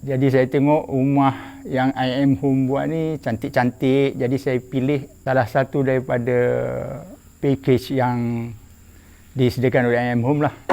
Jadi saya tengok rumah yang IM Home buat ni cantik-cantik. Jadi saya pilih salah satu daripada package yang disediakan oleh IM Home lah.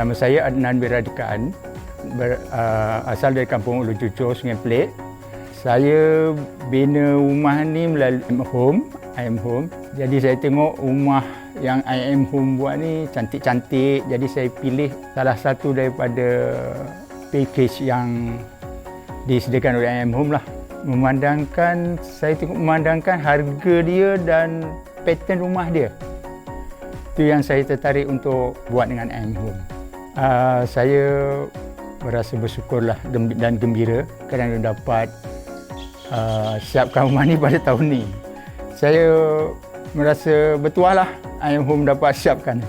Nama saya Adnan Biradikan ber, uh, asal dari kampung Ulu Cucur, Sungai Pelik. Saya bina rumah ni melalui Home, IM Home. Jadi saya tengok rumah yang IM Home buat ni cantik-cantik. Jadi saya pilih salah satu daripada package yang disediakan oleh IM Home lah. Memandangkan, saya tengok memandangkan harga dia dan pattern rumah dia itu yang saya tertarik untuk buat dengan IM Home. Uh, saya merasa bersyukurlah dan gembira kerana dapat uh, siapkan rumah ni pada tahun ni. Saya merasa bertuah lah IM Home dapat siapkan.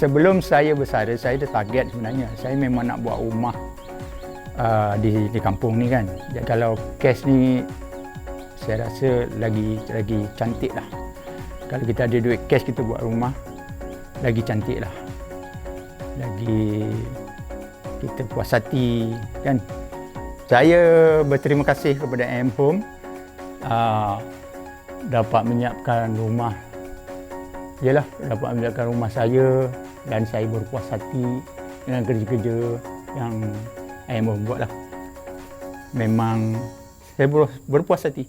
Sebelum saya bersara, saya ada target sebenarnya. Saya memang nak buat rumah uh, di, di kampung ni kan. Jadi, kalau cash ni saya rasa lagi lagi cantik lah. Kalau kita ada duit cash kita buat rumah, lagi cantik lah. Lagi kita puas hati kan. Saya berterima kasih kepada M Home uh, dapat menyiapkan rumah. Yalah, dapat menyiapkan rumah saya dan saya berpuas hati dengan kerja-kerja yang M Home buat lah. Memang saya ber, berpuas hati.